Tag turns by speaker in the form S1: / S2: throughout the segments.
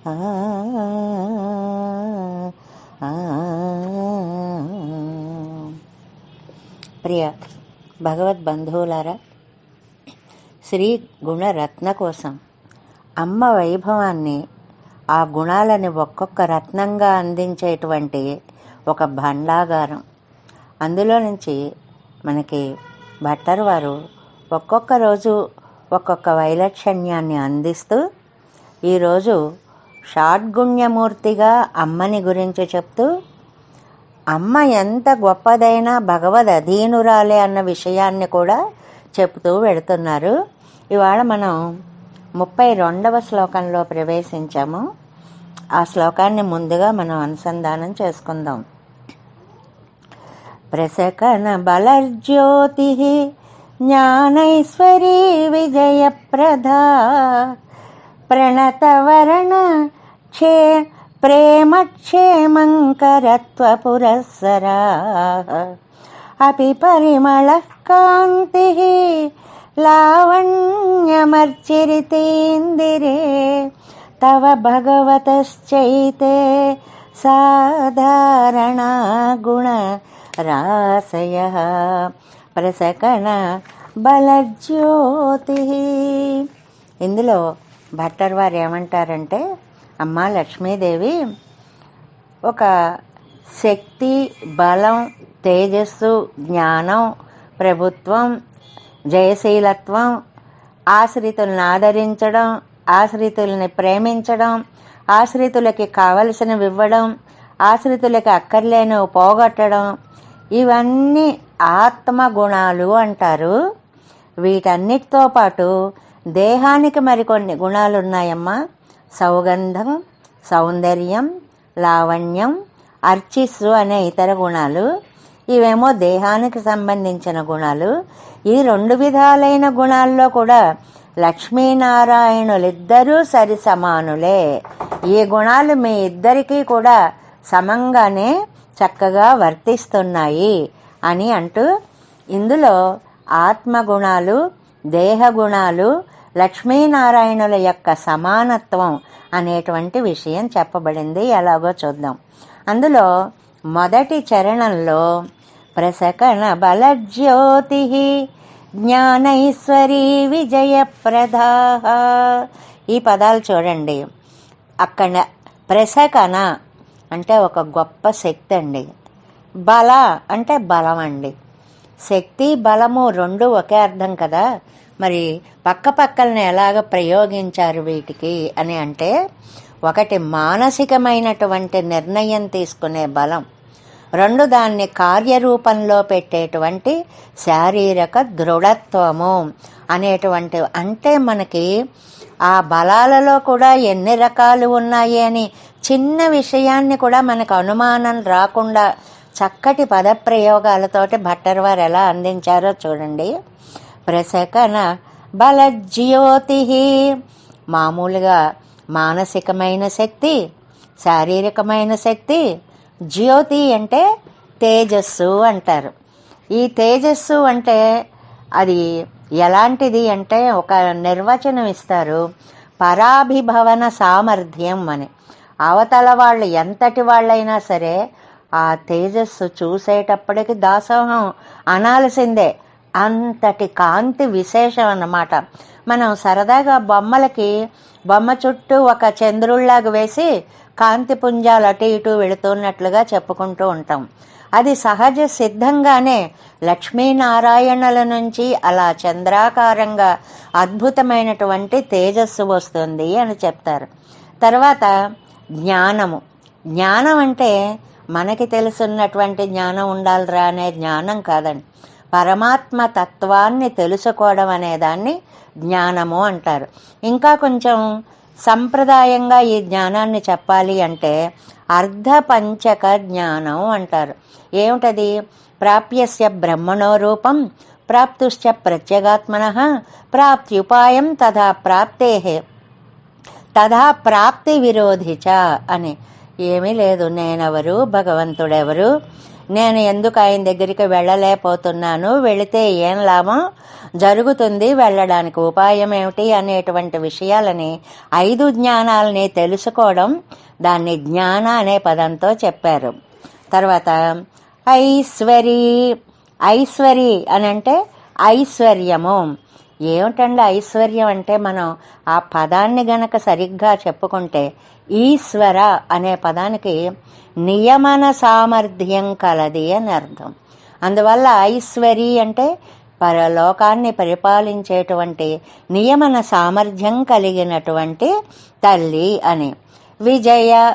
S1: ప్రియ భగవద్ బంధువులారా శ్రీ గుణరత్న కోసం అమ్మ వైభవాన్ని ఆ గుణాలని ఒక్కొక్క రత్నంగా అందించేటువంటి ఒక భండాగారం. అందులో నుంచి మనకి భట్టర్ వారు ఒక్కొక్క రోజు ఒక్కొక్క వైలక్షణ్యాన్ని అందిస్తూ ఈరోజు షాడ్గుణ్యమూర్తిగా అమ్మని గురించి చెప్తూ అమ్మ ఎంత గొప్పదైనా భగవద్ అధీనురాలే అన్న విషయాన్ని కూడా చెప్తూ వెళుతున్నారు. ఇవాళ మనం ముప్పై రెండవ శ్లోకంలో ప్రవేశించాము. ఆ శ్లోకాన్ని ముందుగా మనం అనుసంధానం చేసుకుందాం. ప్రసకన బలజ్యోతి జ్ఞానైశ్వరీ విజయప్రదా ప్రణతవరణ క్షే ప్రేమక్షేమంకరత్వ పురస్సరా అపి పరిమళ కాంతి లావణ్యమర్చిరితేందిరే. తవ భగవతశ్చైతే సాధారణ గుణ రాశయ ప్రసకణ బలజ్యోతి. ఇందులో భట్టర్ వారు ఏమంటారంటే అమ్మ లక్ష్మీదేవి ఒక శక్తి బలం తేజస్సు జ్ఞానం ప్రభుత్వం జయశీలత్వం ఆశ్రితులను ఆదరించడం ఆశ్రితుల్ని ప్రేమించడం ఆశ్రితులకి కావలసినవి ఇవ్వడం ఆశ్రితులకి అక్కర్లేనివి పోగొట్టడం ఇవన్నీ ఆత్మ గుణాలు అంటారు. వీటన్నిటితో పాటు దేహానికి మరికొన్ని గుణాలు ఉన్నాయమ్మా సౌగంధం సౌందర్యం లావణ్యం అర్చిస్సు అనే ఇతర గుణాలు. ఇవేమో దేహానికి సంబంధించిన గుణాలు. ఈ రెండు విధాలైన గుణాల్లో కూడా లక్ష్మీనారాయణులిద్దరూ సరి సమానులే. ఈ గుణాలు మీ ఇద్దరికీ కూడా సమంగానే చక్కగా వర్తిస్తున్నాయి అని అంటూ ఇందులో ఆత్మగుణాలు దేహగుణాలు లక్ష్మీనారాయణుల యొక్క సమానత్వం అనేటువంటి విషయం చెప్పబడింది. ఎలాగో చూద్దాం. అందులో మొదటి చరణంలో ప్రసకన బలజ్యోతి జ్ఞానైశ్వరీ విజయప్రదా. ఈ పదాలు చూడండి. అక్కడ ప్రసకన అంటే ఒక గొప్ప శక్తి అండి. బల అంటే బలం అండి. శక్తి బలము రెండు ఒకే అర్థం కదా? మరి పక్క పక్కలను ఎలాగ ప్రయోగించారు వీటికి అని అంటే ఒకటి మానసికమైనటువంటి నిర్ణయం తీసుకునే బలం రెండు దాన్ని కార్యరూపంలో పెట్టేటువంటి శారీరక దృఢత్వము అనేటువంటి అంటే మనకి ఆ బలాలలో కూడా ఎన్ని రకాలు ఉన్నాయి అని చిన్న విషయాన్ని కూడా మనకు అనుమానం రాకుండా చక్కటి పదప్రయోగాలతోటి భట్టర్ వారు ఎలా అందించారో చూడండి. ప్రసకన బలజ్యోతి మామూలుగా మానసికమైన శక్తి శారీరకమైన శక్తి జ్యోతి అంటే తేజస్సు అంటారు. ఈ తేజస్సు అంటే అది ఎలాంటిది అంటే ఒక నిర్వచనం ఇస్తారు. పరాభిభవన సామర్థ్యం అని. అవతల వాళ్ళు ఎంతటి వాళ్ళైనా సరే ఆ తేజస్సు చూసేటప్పటికి దాసోహం అనాల్సిందే. అంతటి కాంతి విశేషం అన్నమాట. మనం సరదాగా బొమ్మలకి బొమ్మ చుట్టూ ఒక చంద్రుళ్ళాగా వేసి కాంతి పుంజాలు అటు ఇటు వెళుతున్నట్లుగా చెప్పుకుంటూ ఉంటాం. అది సహజ సిద్ధంగానే లక్ష్మీనారాయణుల నుంచి అలా చంద్రాకారంగా అద్భుతమైనటువంటి తేజస్సు వస్తుంది అని చెప్తారు. తర్వాత జ్ఞానము. జ్ఞానం అంటే మనకి తెలుసున్నటువంటి జ్ఞానం ఉండాలిరా అనే జ్ఞానం కాదండి. పరమాత్మ తత్వాన్ని తెలుసుకోవడం అనే దాన్ని జ్ఞానము అంటారు. ఇంకా కొంచెం సంప్రదాయంగా ఈ జ్ఞానాన్ని చెప్పాలి అంటే అర్ధపంచక జ్ఞానం అంటారు. ఏమిటది? ప్రాప్యస్య బ్రహ్మణో రూపం ప్రాప్తుశ్చ ప్రత్యేగాత్మన ప్రాప్త్యుపాయం తథా ప్రాప్తే తథా ప్రాప్తి విరోధి చ అని. ఏమీ లేదు. నేనెవరు? భగవంతుడెవరు? నేను ఎందుకు ఆయన దగ్గరికి వెళ్ళలేకపోతున్నాను? వెళితే ఏం లాభం? జరుగుతుంది వెళ్ళడానికి ఉపాయం ఏమిటి అనేటువంటి విషయాలని ఐదు జ్ఞానాలని తెలుసుకోవడం దాన్ని జ్ఞాన అనే పదంతో చెప్పారు. తర్వాత ఐశ్వరి ఐశ్వరి అని అంటే ఐశ్వర్యము. ఏమిటండి ఐశ్వర్యం అంటే మనం ఆ పదాన్ని గనక సరిగ్గా చెప్పుకుంటే ఈశ్వర అనే పదానికి నియమన సామర్థ్యం కలది అని అర్థం. అందువల్ల ఐశ్వరి అంటే పరలోకాన్ని పరిపాలించేటువంటి నియమన సామర్థ్యం కలిగినటువంటి తల్లి అని. విజయ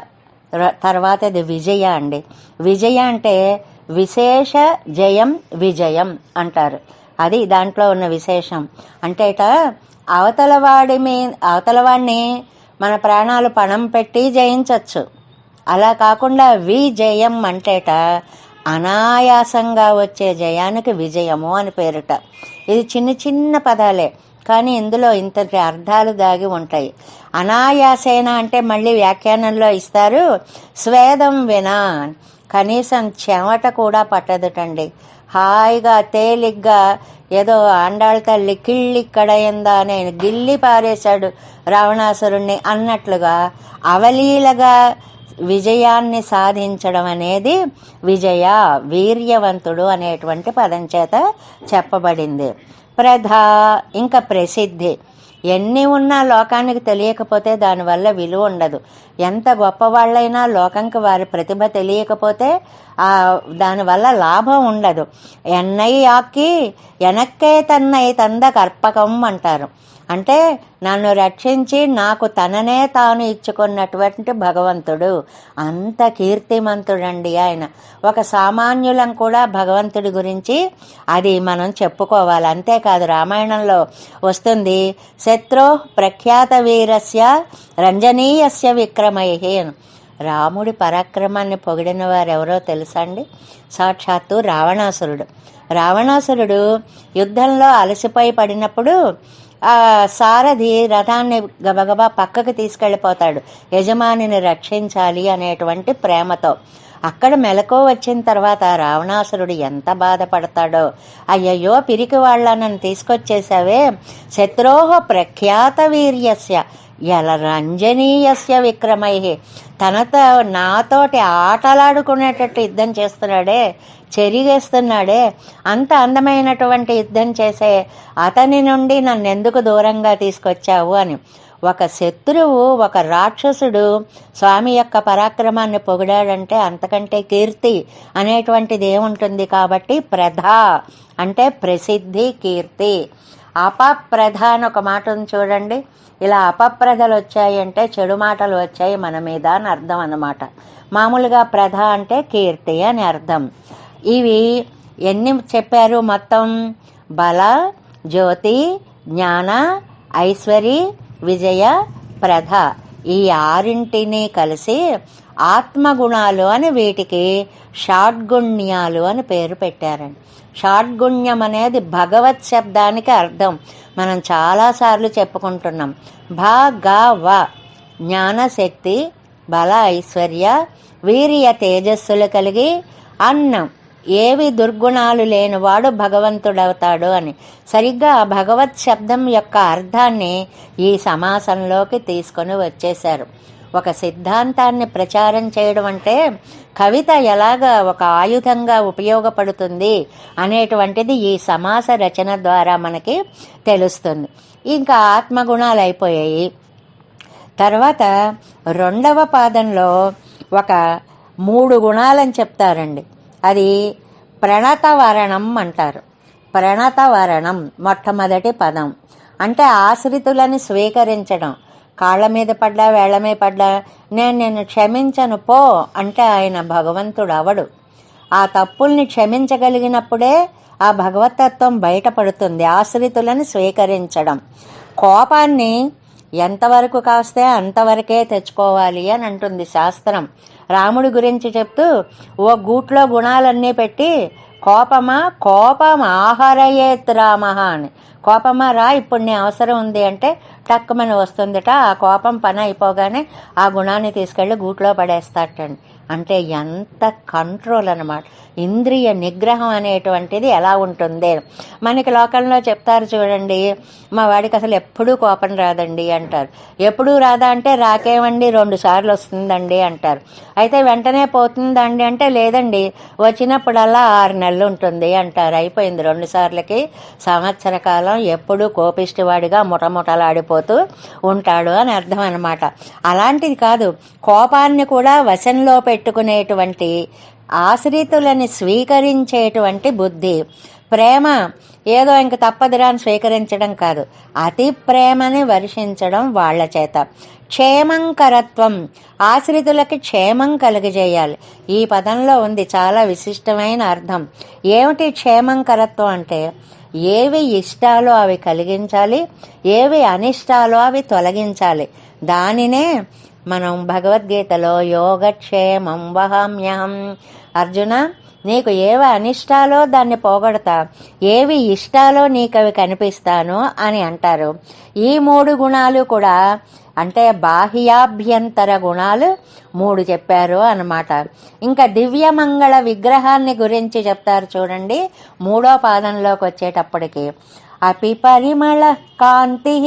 S1: తర్వాతది విజయ అండి. విజయ అంటే విశేష జయం విజయం అంటారు. అది దాంట్లో ఉన్న విశేషం. అంటే ఇట అవతలవాడి మీ అవతలవాడిని మన ప్రాణాలు పణం పెట్టి జయించవచ్చు అలా కాకుండా విజయం అంటేట అనాయాసంగా వచ్చే జయానికి విజయము అని పేరుట. ఇది చిన్న చిన్న పదాలే కానీ ఇందులో ఇంతటి అర్థాలు దాగి ఉంటాయి. అనాయాసేన అంటే మళ్ళీ వ్యాఖ్యానంలో ఇస్తారు స్వేదం వినా కనీసం చెమట కూడా పట్టదుటండి. హాయిగా తేలిగ్గా ఏదో ఆండాళ్ళ తల్లి కిళ్ళిక్కడ ఎందా అని గిల్లి పారేశాడు రావణాసురుణ్ణి అన్నట్లుగా అవలీలగా విజయాన్ని సాధించడం అనేది విజయ వీర్యవంతుడు అనేటువంటి పదం చేత చెప్పబడింది. ప్రధా ఇంకా ప్రసిద్ధి. ఎన్ని ఉన్నా లోకానికి తెలియకపోతే దానివల్ల విలువ ఉండదు. ఎంత గొప్పవాళ్ళైనా లోకంకి వారి ప్రతిభ తెలియకపోతే దానివల్ల లాభం ఉండదు. ఎన్నై ఆకి ఎనక్కే తన్నై తంద కర్పకం అంటారు. అంటే నన్ను రక్షించి నాకు తననే తాను ఇచ్చుకున్నటువంటి భగవంతుడు. అంత కీర్తిమంతుడండి ఆయన. ఒక సామాన్యులం కూడా భగవంతుడి గురించి అది మనం చెప్పుకోవాలి. అంతేకాదు రామాయణంలో వస్తుంది శత్రు ప్రఖ్యాత వీరస్య రంజనీయస్య విక్రమై రాముడి పరాక్రమాన్ని పొగిడిన వారెవరో తెలుసండి తెలుసా అండి? సాక్షాత్తు రావణాసురుడు. రావణాసురుడు యుద్ధంలో అలసిపోయి పడినప్పుడు ఆ సారథి రథాన్ని గబగబా పక్కకు తీసుకెళ్ళిపోతాడు. యజమానిని రక్షించాలి అనేటువంటి ప్రేమతో. అక్కడ మెలకువ వచ్చిన తర్వాత రావణాసురుడు ఎంత బాధపడతాడో. అయ్యయ్యో పిరికి వాళ్ళ నన్ను తీసుకొచ్చేసావే శత్రోహ ప్రఖ్యాత వీర్యస్య. ఎల రంజనీయస్య విక్రమై. తనతో నాతోటి ఆటలాడుకునేటట్టు యుద్ధం చేస్తున్నాడే చెరిగేస్తున్నాడే అంత అందమైనటువంటి యుద్ధం చేసే అతని నుండి నన్ను ఎందుకు దూరంగా తీసుకొచ్చావు అని. ఒక శత్రువు ఒక రాక్షసుడు స్వామి యొక్క పరాక్రమాన్ని పొగిడాడంటే అంతకంటే కీర్తి అనేటువంటిది ఏముంటుంది కాబట్టి ప్రధ అంటే ప్రసిద్ధి కీర్తి. అపప్రధ అని ఒక మాట ఉంది చూడండి. ఇలా అపప్రధలు వచ్చాయి అంటే చెడు మాటలు వచ్చాయి మన మీద అని అర్థం అన్నమాట. మామూలుగా ప్రధ అంటే కీర్తి అని అర్థం. ఇవి ఎన్ని చెప్పారు మొత్తం? బల జ్యోతి జ్ఞాన ఐశ్వరి విజయ ప్రధ. ఈ ఆరింటిని కలిసి ఆత్మగుణాలు అని వీటికి షాడ్గుణ్యాలు అని పేరు పెట్టారండి. షాడ్గుణ్యం అనేది భగవత్ శబ్దానికి అర్థం. మనం చాలాసార్లు చెప్పుకుంటున్నాం. భ గ వ జ్ఞానశక్తి బల ఐశ్వర్య వీర్య తేజస్సులు కలిగి అన్నం. ఏవి దుర్గుణాలు లేనివాడు భగవంతుడవుతాడు అని. సరిగ్గా భగవత్ శబ్దం యొక్క అర్థాన్ని ఈ సమాసంలోకి తీసుకొని వచ్చేశారు. ఒక సిద్ధాంతాన్ని ప్రచారం చేయడం అంటే కవిత ఎలాగ ఒక ఆయుధంగా ఉపయోగపడుతుంది అనేటువంటిది ఈ సమాస రచన ద్వారా మనకి తెలుస్తుంది. ఇంకా ఆత్మగుణాలు అయిపోయాయి. తర్వాత రెండవ పాదంలో ఒక మూడు గుణాలని చెప్తారండి. అది ప్రణతవరణం అంటారు. ప్రణతవరణం మొట్టమొదటి పదం. అంటే ఆశ్రితులని స్వీకరించడం. కాళ్ళ మీద పడ్డా వేళ్ళ మీద పడ్డా నేను నిన్ను క్షమించను పో అంటే ఆయన భగవంతుడు అవడు. ఆ తప్పుల్ని క్షమించగలిగినప్పుడే ఆ భగవతత్వం బయటపడుతుంది ఆశ్రితులను స్వీకరించడం. కోపాన్ని ఎంతవరకు కాస్తే అంతవరకే తెచ్చుకోవాలి అని అంటుంది శాస్త్రం. రాముడి గురించి చెప్తూ ఓ గూట్లో గుణాలన్నీ పెట్టి కోపమా కోపం ఆహారయేత్ రామః అని. కోపమా రా ఇప్పుడు నీ అవసరం ఉంది అంటే టక్కుమని వస్తుందట ఆ కోపం పని అయిపోగానే ఆ గుణాన్ని తీసుకెళ్ళి గూట్లో పడేస్తాటండి అంటే ఎంత కంట్రోల్ అనమాట ఇంద్రియ నిగ్రహం అనేటువంటిది ఎలా ఉంటుంది? మనకి లోకంలో చెప్తారు చూడండి మా వాడికి అసలు ఎప్పుడూ కోపం రాదండి అంటారు. ఎప్పుడూ రాదా అంటే రాకేమండి రెండు సార్లు వస్తుందండి అంటారు. అయితే వెంటనే పోతుందండి అంటే లేదండి వచ్చినప్పుడల్లా ఆరు నెలలు ఉంటుంది అంటారు. అయిపోయింది రెండు సార్లకి. సంవత్సర కాలం ఎప్పుడూ కోపిష్టివాడిగా ముఠముఠలాడిపోతూ ఉంటాడు అని అర్థం అనమాట అలాంటిది కాదు కోపాన్ని కూడా వశంలో పెట్టుకునేటువంటి ఆశ్రితులని స్వీకరించేటువంటి బుద్ధి. ప్రేమ ఏదో ఇంక తప్పదురా అని స్వీకరించడం కాదు. అతి ప్రేమని వర్షించడం వాళ్ళ చేత. క్షేమంకరత్వం. ఆశ్రితులకి క్షేమం కలిగజేయాలి ఈ పదంలో ఉంది చాలా విశిష్టమైన అర్థం. ఏమిటి క్షేమంకరత్వం అంటే? ఏవి ఇష్టాలో అవి కలిగించాలి ఏవి అనిష్టాలో అవి తొలగించాలి. దానినే మనం భగవద్గీతలో యోగక్షేమం వహామ్యహం. అర్జున నీకు ఏవి అనిష్టాలో దాన్ని పోగొడతా ఏవి ఇష్టాలో నీకు అవి కనిపిస్తాను అని అంటారు. ఈ మూడు గుణాలు కూడా అంటే బాహ్యాభ్యంతర గుణాలు మూడు చెప్పారు అన్నమాట. ఇంకా దివ్యమంగళ విగ్రహాన్ని గురించి చెప్తారు చూడండి మూడో పాదంలోకి వచ్చేటప్పటికి. అపి పరిమళ కాంతి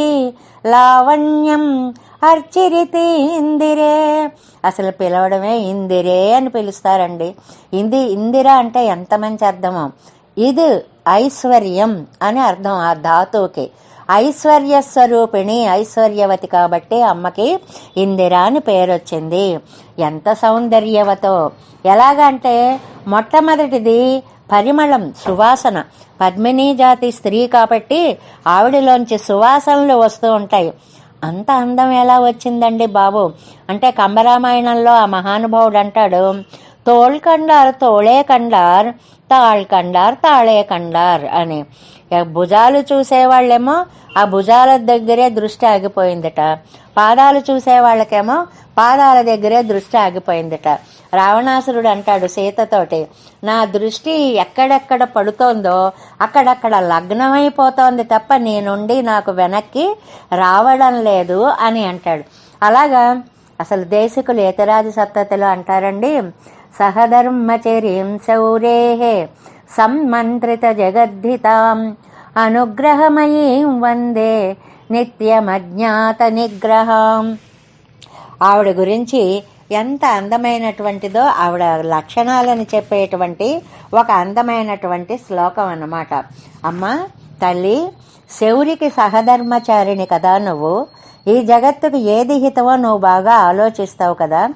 S1: లావణ్యం అర్చిరితి ఇందిరే అసలు పిలవడమే ఇందిరే అని పిలుస్తారండి. ఇంది ఇందిర అంటే ఎంత మంచి అర్థమో. ఇది ఐశ్వర్యం అని అర్థం ఆ ధాతువుకి. ఐశ్వర్య స్వరూపిణి ఐశ్వర్యవతి కాబట్టి అమ్మకి ఇందిర అని పేరు వచ్చింది ఎంత సౌందర్యవతో. ఎలాగంటే మొట్టమొదటిది పరిమళం సువాసన. పద్మినీ జాతి స్త్రీ కాబట్టి ఆవిడలోంచి సువాసనలు వస్తూ ఉంటాయి. అంత అందం ఎలా వచ్చిందండి బాబు? అంటే కంబరామాయణంలో ఆ మహానుభావుడు అంటాడు తోల్ కండార్ తోళే కండార్ తాళ్ కండార్ తాళే కండార్ అని. భుజాలు చూసేవాళ్ళేమో ఆ భుజాల దగ్గరే దృష్టి ఆగిపోయిందట. పాదాలు చూసే వాళ్ళకేమో పాదాల దగ్గరే దృష్టి ఆగిపోయిందట. రావణాసురుడు అంటాడు సీతతోటి నా దృష్టి ఎక్కడెక్కడ పడుతోందో అక్కడక్కడ లగ్నమైపోతోంది తప్ప నీ నుండి నాకు వెనక్కి రావడం లేదు అని అంటాడు. అలాగా అసలు దేశకులు ఏతరాజు సత్తతలు అంటారండి? సహధర్మచరీం శౌరేహే సమ్మంత్రిత జగద్ధితాం అనుగ్రహమయీం వందే నిత్యమజ్ఞాత నిగ్రహం. ఆవిడ గురించి ఎంత అందమైనటువంటిదో ఆవిడ లక్షణాలను చెప్పేటువంటి ఒక అందమైనటువంటి శ్లోకం అన్నమాట. అమ్మ తల్లి శౌరికి సహధర్మచారిణి కదా నువ్వు. ఈ జగత్తుకు ఏది హితమో నువ్వు బాగా ఆలోచిస్తావు కదా.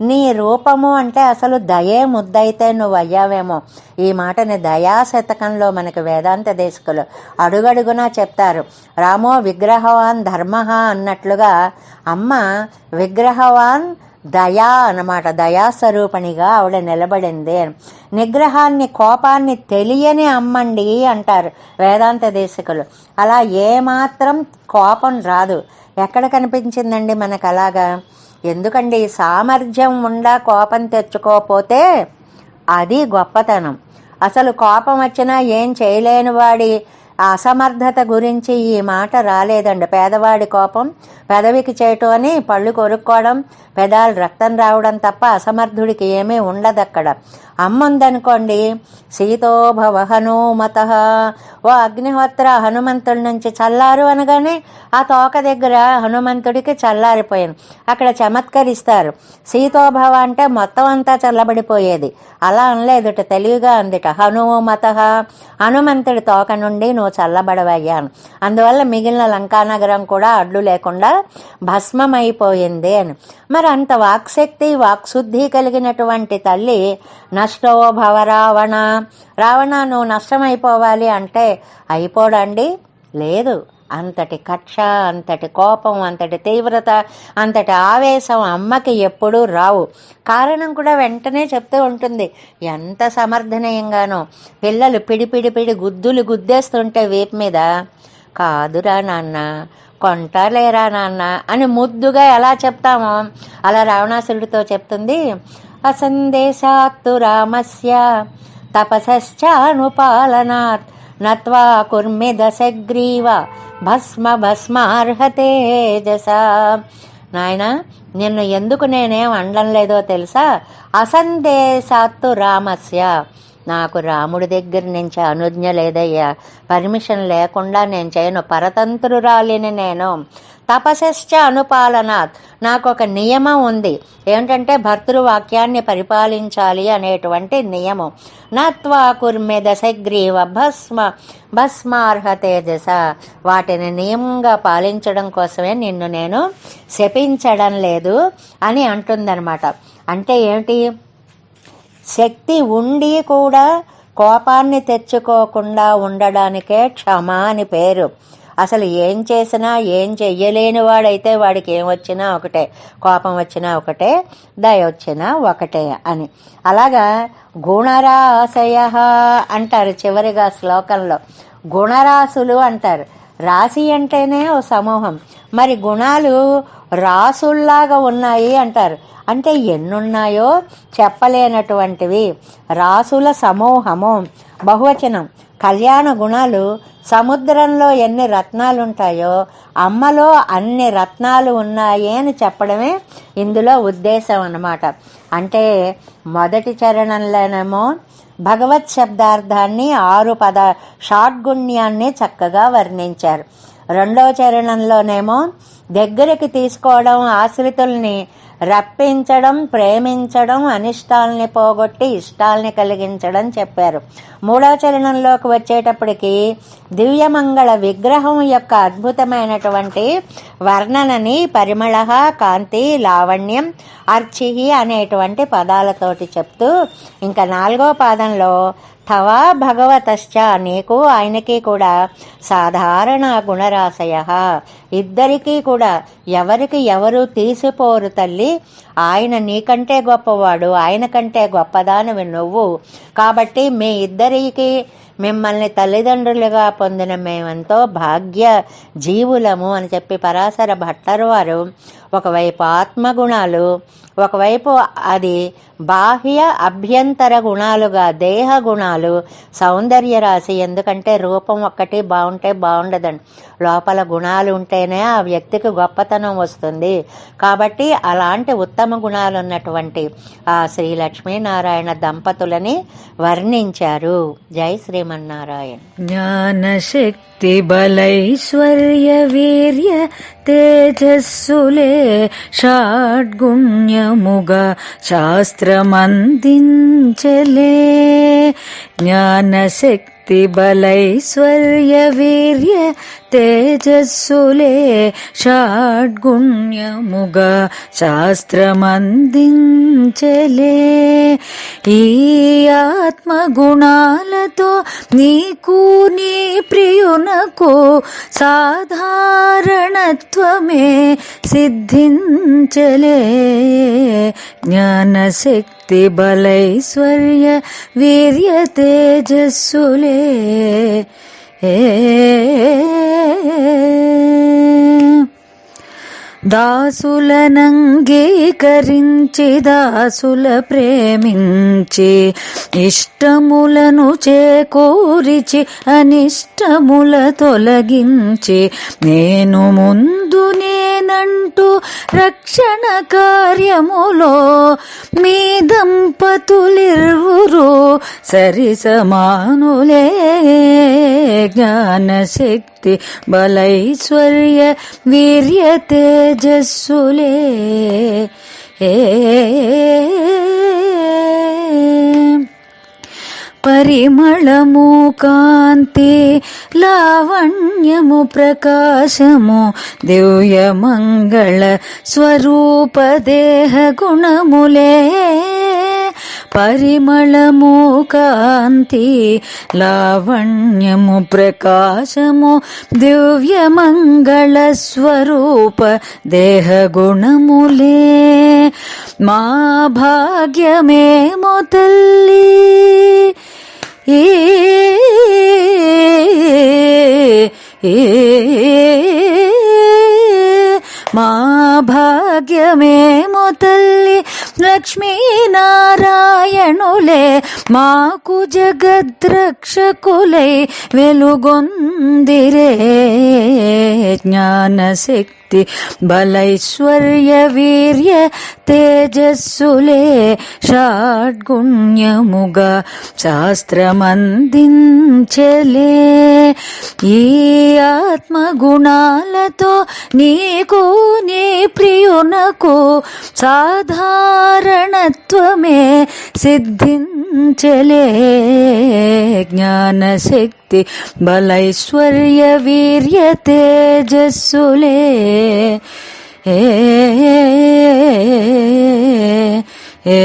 S1: నీ రూపము అంటే అసలు దయే ముద్దైతే నువ్వు అయ్యావేమో. ఈ మాటని దయా శతకంలో మనకి వేదాంత దేశకులు అడుగడుగునా చెప్తారు. రామో విగ్రహవాన్ ధర్మ అన్నట్లుగా అమ్మ విగ్రహవాన్ దయా అన్నమాట. దయాస్వరూపణిగా ఆవిడ నిలబడింది. నిగ్రహాన్ని కోపాన్ని తెలియని అమ్మండి అంటారు వేదాంత దేశకులు. అలా ఏమాత్రం కోపం రాదు. ఎక్కడ కనిపించిందండి మనకు అలాగా ఎందుకండి సామర్థ్యం ఉండా కోపం తెచ్చుకోపోతే అది గొప్పతనం. అసలు కోపం వచ్చినా ఏం చేయలేని వాడి అసమర్థత గురించి ఈ మాట రాలేదండి. పేదవాడి కోపం పెదవికి చేయటం అని పళ్ళు కొరుక్కోవడం పెదాలు రక్తం రావడం తప్ప అసమర్థుడికి ఏమీ ఉండదు అక్కడ అమ్ముందనుకోండి సీతోభవ హనుమత ఓ అగ్నిహోత్ర హనుమంతుడి నుంచి చల్లారు అనగానే ఆ తోక దగ్గర హనుమంతుడికి చల్లారిపోయింది అక్కడ చమత్కరిస్తారు సీతోభవ అంటే మొత్తం అంతా చల్లబడిపోయేది. అలా అనలేదుట తెలివిగా అందిట హనుమత హనుమంతుడి తోక నుండి నువ్వు చల్లబడవయ్యాను. అందువల్ల మిగిలిన లంకానగరం కూడా అడ్లు లేకుండా భస్మమైపోయింది అని. మరి అంత వాక్శక్తి వాక్శుద్ధి కలిగినటువంటి తల్లి నష్టో భవ రావణ. రావణ నువ్వు నష్టమైపోవాలి అంటే అయిపోడండి. లేదు. అంతటి కక్ష అంతటి కోపం అంతటి తీవ్రత అంతటి ఆవేశం అమ్మకి ఎప్పుడూ రావు. కారణం కూడా వెంటనే చెప్తూ ఉంటుంది. ఎంత సమర్థనీయంగానో. పిల్లలు పిడి పిడి పిడి గుద్దులు గుద్దేస్తుంటే వీపు మీద కాదురా నాన్న కొంటలేరా నాన్న అని ముద్దుగా ఎలా చెప్తామో అలా రావణాసురుడితో చెప్తుంది. అసందేశాత్తు రామస్య తపసశ్చానుపాలనాత్ నత్వా కుర్మి భస్మ భస్మ భస్మార్హతేజస నాయన నిన్ను ఎందుకు నేనేం అనడం లేదో తెలుసా? అసందేశాత్తు రామస్య. నాకు రాముడి దగ్గర నుంచి అనుజ్ఞ లేదయ్యా. పర్మిషన్ లేకుండా నేను చేయను. పరతంత్రురాలిని నేను. తపశ్చ అనుపాలనాత్. నాకు ఒక నియమం ఉంది. ఏంటంటే భర్తృ వాక్యాన్ని పరిపాలించాలి అనేటువంటి నియమం. నత్వా కుర్మె దశగ్రీవ భస్మ భస్మార్హతే దశ వాటిని నియమంగా పాలించడం కోసమే నిన్ను నేను శపించడం లేదు అని అంటుందన్నమాట. అంటే ఏమిటి? శక్తి ఉండి కూడా కోపాన్ని తెచ్చుకోకుండా ఉండడానికే క్షమ అని పేరు. అసలు ఏం చేసినా ఏం చెయ్యలేని వాడైతే వాడికి ఏం వచ్చినా ఒకటే. కోపం వచ్చినా ఒకటే దయ వచ్చినా ఒకటే అని. అలాగా గుణరాశయ అంటారు చివరిగా శ్లోకంలో. గుణరాశులు అంటారు. రాశి అంటేనే ఓ సమూహం. మరి గుణాలు రాసుల్లాగా ఉన్నాయి అంటారు. అంటే ఎన్నున్నాయో చెప్పలేనటువంటివి. రాసుల సమూహము బహువచనం. కళ్యాణ గుణాలు సముద్రంలో ఎన్ని రత్నాలుంటాయో అమ్మలో అన్ని రత్నాలు ఉన్నాయి అని చెప్పడమే ఇందులో ఉద్దేశం అన్నమాట. అంటే మొదటి చరణంలోనేమో భగవత్ శబ్దార్థాన్ని ఆరు పద షాడ్గుణ్యాన్ని చక్కగా వర్ణించారు. రెండో చరణంలోనేమో దగ్గరికి తీసుకోవడం ఆశ్రితుల్ని రప్పించడం ప్రేమించడం అనిష్టాల్ని పోగొట్టి ఇష్టాల్ని కలిగించడం చెప్పారు. మూడవ చరణంలోకి వచ్చేటప్పటికి దివ్యమంగళ విగ్రహం యొక్క అద్భుతమైనటువంటి వర్ణనని పరిమళ కాంతి లావణ్యం అర్చిహి అనేటువంటి పదాలతోటి చెప్తూ ఇంకా నాలుగో పాదంలో తవా భగవతశ్చ నీకు ఆయనకి కూడా సాధారణ గుణరాశయ. ఇద్దరికీ కూడా ఎవరికి ఎవరు తీసిపోరు తల్లి ఆయన నీకంటే గొప్పవాడు ఆయన కంటే గొప్పదానివి నువ్వు. కాబట్టి మీ ఇద్దరికి మిమ్మల్ని తల్లిదండ్రులుగా పొందిన మేమెంతో భాగ్య జీవులము అని చెప్పి పరాశర భట్టరు వారు ఒకవైపు ఆత్మగుణాలు ఒకవైపు అది బాహ్య అభ్యంతర గుణాలుగా దేహ గుణాలు సౌందర్య రాశి. ఎందుకంటే రూపం ఒక్కటి బాగుంటే బాగుండదండి. లోపల గుణాలు ఉంటేనే ఆ వ్యక్తికి గొప్పతనం వస్తుంది. కాబట్టి అలాంటి ఉత్తమ గుణాలు ఉన్నటువంటి ఆ శ్రీ లక్ష్మీనారాయణ దంపతులని వర్ణించారు. జై శ్రీమన్నారాయణ.
S2: జ్ఞానశక్తి బలైశ్వర్య వీర్య తేజస్సులే షాడ్గుణ్యముగా శాస్త్రమందించలే. జ్ఞానశక్తి బలైశ్వర్య వీర్య తేజస్సులే షాడ్గుణ్యముగా శాస్త్రమందించలే. ఈ ఆత్మగుణాలతో నీకు నీ ప్రియునకు సాధారణత్వమే సిద్ధించలే. జ్ఞానశక్తి బలైశ్వర్య వీర్య తేజస్సులే. ఏ దాసులనంగీకరించి దాసుల ప్రేమించి ఇష్టములను చేకూరిచి అనిష్టముల తొలగించి నేను ముందునే నేనంటూ రక్షణ కార్యములో మీ దంపతులిరువురు సరి సమానులే జ్ఞానశక్తి బలైశ్వర్య వీర్య తేజస్సులే. ఏ పరిమళము కాంతి లావణ్యము ప్రకాశము దివ్య మంగళ స్వరూప దేహ గుణములే. పరిమళము కాంతి లావణ్యము ప్రకాశము దివ్య మంగళ స్వరూప దేహ గుణములే మా భాగ్యమేమో తల్లి ఏ మా భాగ్యమేమో తల్లి లక్ష్మీనారాయణులే మాకు జగద్రక్షకులై వెలుగొందిరే జ్ఞానశక్తి. బలైశ్వర్య వీర్య తేజస్సులే షాడ్గుణ్యముగా శాస్త్రమందించలే. ఈ ఆత్మగుణాలతో నీకు నీ ప్రియునకు సాధారణత్వమే సిద్ధించలే. జ్ఞానశక్తి శక్తి బలైశ్వర్య వీర్య తేజస్సులే ఏ ఏ